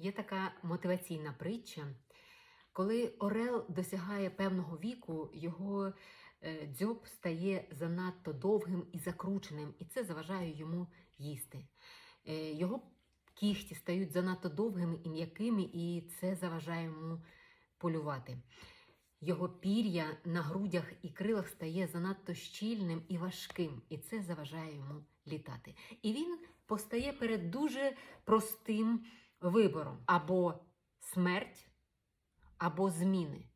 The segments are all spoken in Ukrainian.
Є така мотиваційна притча. Коли Орел досягає певного віку, його е, дзьоб стає занадто довгим і закрученим, і це заважає йому їсти. Е, Його кіхті стають занадто довгими і м'якими, і це заважає йому полювати. Його пір'я на грудях і крилах стає занадто щільним і важким, і це заважає йому літати. І він постає перед дуже простим вибором: або смерть, або зміни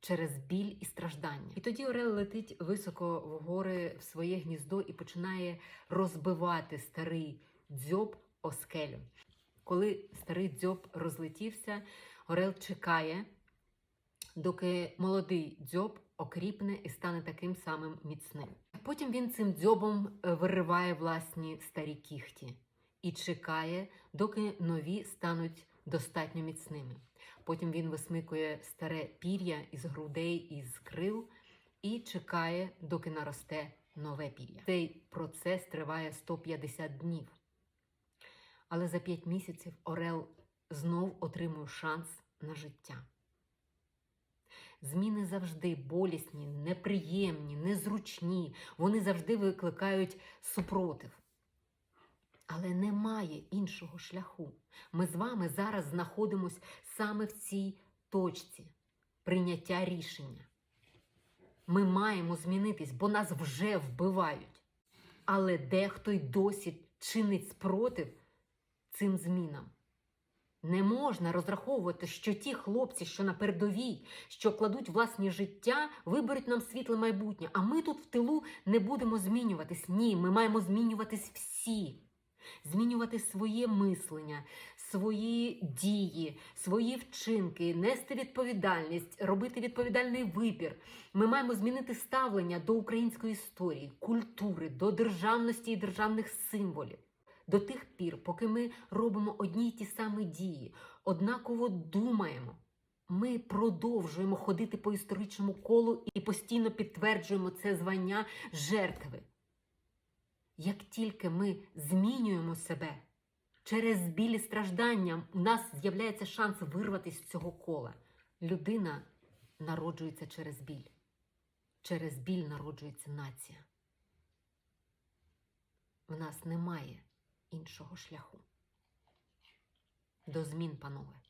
через біль і страждання. І тоді Орел летить високо в гори в своє гніздо і починає розбивати старий дзьоб о скелю. Коли старий дзьоб розлетівся, Орел чекає, доки молодий дзьоб окріпне і стане таким самим міцним. Потім він цим дзьобом е, вириває власні старі кіхті і чекає, доки нові стануть достатньо міцними. Потім він висмикує старе пір'я із грудей і з крил і чекає, доки наросте нове пір'я. Цей процес триває 150 днів. Але за 5 місяців Орел знов отримує шанс на життя. Зміни завжди болісні, неприємні, незручні. Вони завжди викликають супротив. Але немає іншого шляху. Ми з вами зараз знаходимося саме в цій точці прийняття рішення. Ми маємо змінитись, бо нас вже вбивають. Але дехто й досі чинить спротив цим змінам. Не можна розраховувати, що ті хлопці, що на передовій, що кладуть власні життя, виберуть нам світле майбутнє. А ми тут в тилу не будемо змінюватись. Ні, ми маємо змінюватись всі. Змінювати своє мислення, свої дії, свої вчинки, нести відповідальність, робити відповідальний вибір. Ми маємо змінити ставлення до української історії, культури, до державності і державних символів. До тих пір, поки ми робимо одні й ті самі дії, однаково думаємо, ми продовжуємо ходити по історичному колу і постійно підтверджуємо це звання жертви. Як тільки ми змінюємо себе через біль і страждання, у нас з'являється шанс вирватися з цього кола. Людина народжується через біль. Через біль народжується нація. В нас немає іншого шляху. До змін, панове.